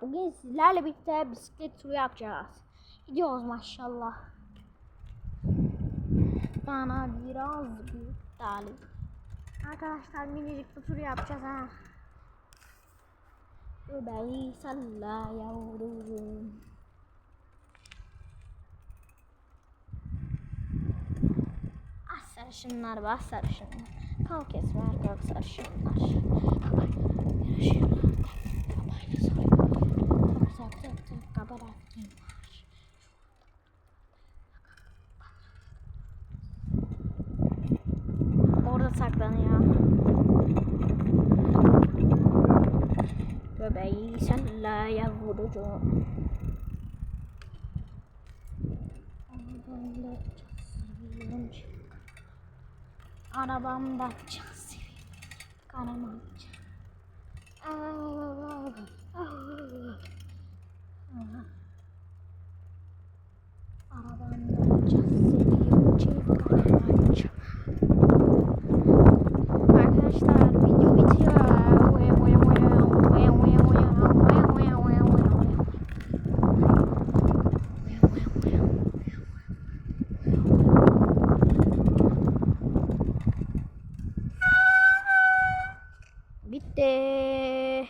Bugün sizlerle birlikte bisiklet turu yapacağız. Gidiyoruz maşallah. Bana biraz büyük talip. Arkadaşlar minicik bir tur yapacağız ha. Göbeği salla yavrum. Ah sarışınlar bas sarışınlar. Kalk esmer kalk sarışınlar. Saklanıyor. Göbeği salla yavrucuğum. Arabamda çok seviyorum çok. Karamam. Aa, day.